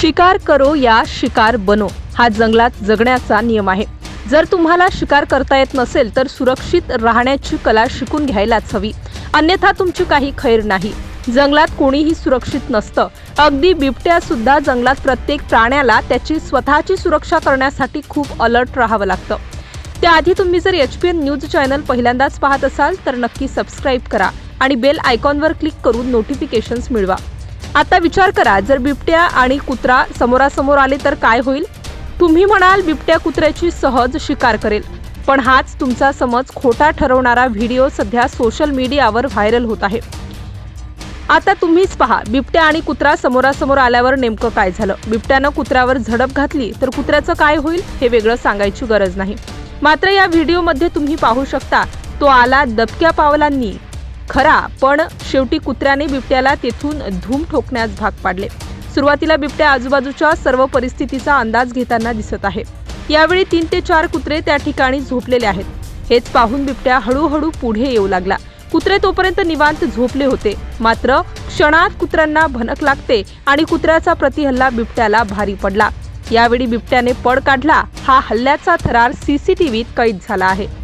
शिकार करो या शिकार बनो. हा जंगलात जगण्याचा नियम आहे. जर तुम्हाला शिकार करता येत नसेल तर सुरक्षित राहण्याची कला शिकून घ्यायलाच हवी. अन्यथा तुमची काही खैर नाही. जंगलात कोणीही सुरक्षित नसतं. अगदी बिबट्या सुद्धा जंगलात प्रत्येक प्राण्याला त्याची स्वतःची सुरक्षा करण्यासाठी खूप अलर्ट राहावं लागतं. त्याआधी तुम्ही जर H P N news channel पहिल्यांदाच पाहत असाल तर नक्की सबस्क्राईब करा आणि बेल आयकॉनवर क्लिक करून नोटिफिकेशन्स मिळवा. आता विचार करा जर बिबट्या आणि कुत्रा समोरासमोर आले तर काय होईल? तुम्ही म्हणाल बिबट्या कुत्र्याची सहज शिकार करेल पण हाच तुमचा समज खोटा ठरवणारा व्हिडिओ सध्या सोशल मीडियावर व्हायरल होत आहे. आता तुम्हीच पहा बिबट्या आणि कुत्रा समोरासमोर आल्यावर नेमकं काय झालं? बिबट्यानं कुत्र्यावर झडप घातली तर कुत्र्याचं काय होईल हे वेगळं सांगायची गरज नाही. मात्र या व्हिडिओमध्ये तुम्ही पाहू शकता तो आला दबक्या पावलांनी खरा पण शेवटी कुत्र्याने बिबट्याला तेथून धूम ठोकण्यास भाग पाडले. सुरुवातीला बिबट्या आजूबाजूच्या सर्व परिस्थितीचा अंदाज घेताना दिसत आहे. यावेळी तीन ते चार कुत्रे त्या ठिकाणी झोपलेले आहेत. हेच पाहून बिबट्या हळूहळू पुढे येऊ लागला. कुत्रे तोपर्यंत निवांत झोपले होते. मात्र क्षणात कुत्र्यांना भनक लागते आणि कुत्र्याचा प्रतिहल्ला बिबट्याला भारी पडला. यावेळी बिबट्याने पळ काढला. हा हल्ल्याचा थरार सीसीटीव्हीत कैद झाला आहे.